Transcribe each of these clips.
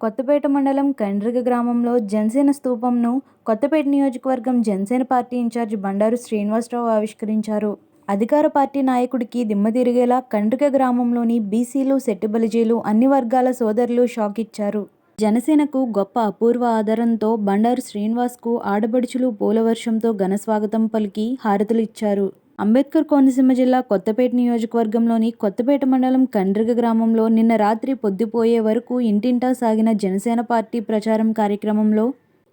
కొత్తపేట మండలం కండ్రిగ గ్రామంలో జనసేన స్తూపంను కొత్తపేట నియోజకవర్గం జనసేన పార్టీ ఇన్ఛార్జ్ బండారు శ్రీనివాసరావు ఆవిష్కరించారు. అధికార పార్టీ నాయకుడికి దిమ్మ తిరిగేలా కండ్రిగ గ్రామంలోని బీసీలు సెట్టుబలిజీలు అన్ని వర్గాల సోదరులు షాక్ ఇచ్చారు. జనసేనకు గొప్ప అపూర్వ ఆధారంతో బండారు శ్రీనివాస్కు ఆడబడుచులు పూలవర్షంతో ఘన స్వాగతం పలికి హారతులు ఇచ్చారు. అంబేద్కర్ కోనసీమ జిల్లా కొత్తపేట నియోజకవర్గంలోని కొత్తపేట మండలం కండ్రిగ గ్రామంలో నిన్న రాత్రి పొద్దుపోయే వరకు ఇంటింటా సాగిన జనసేన పార్టీ ప్రచారం కార్యక్రమంలో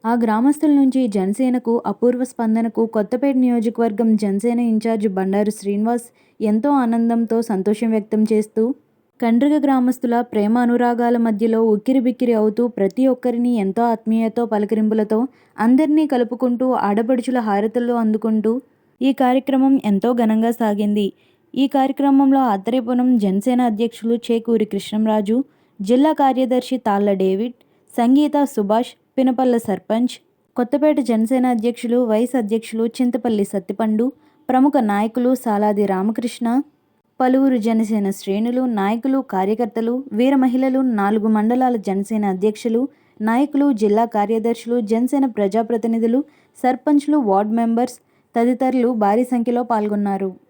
ఆ గ్రామస్తుల నుంచి జనసేనకు అపూర్వ స్పందనకు కొత్తపేట నియోజకవర్గం జనసేన ఇన్ఛార్జ్ బండారు శ్రీనివాస్ ఎంతో ఆనందంతో సంతోషం వ్యక్తం చేస్తూ కండ్రిగ గ్రామస్తుల ప్రేమ అనురాగాల మధ్యలో ఉక్కిరిబిక్కిరి అవుతూ ప్రతి ఒక్కరిని ఎంతో ఆత్మీయతో పలకరింపులతో అందరినీ కలుపుకుంటూ ఆడపడుచుల హారతల్లో అందుకుంటూ ఈ కార్యక్రమం ఎంతో ఘనంగా సాగింది. ఈ కార్యక్రమంలో ఆత్రేయపురం జనసేన అధ్యక్షులు చేకూరి కృష్ణంరాజు జిల్లా కార్యదర్శి తాళ్ళ డేవిడ్ సంగీత సుభాష్ పినపల్ల సర్పంచ్ కొత్తపేట జనసేన అధ్యక్షులు వైస్ అధ్యక్షులు చింతపల్లి సత్తిపండు ప్రముఖ నాయకులు సాలాది రామకృష్ణ పలువురు జనసేన శ్రేణులు నాయకులు కార్యకర్తలు వీర మహిళలు నాలుగు మండలాల జనసేన అధ్యక్షులు నాయకులు జిల్లా కార్యదర్శులు జనసేన ప్రజాప్రతినిధులు సర్పంచ్లు వార్డు మెంబర్స్ తదితరులు భారీ సంఖ్యలో పాల్గొన్నారు.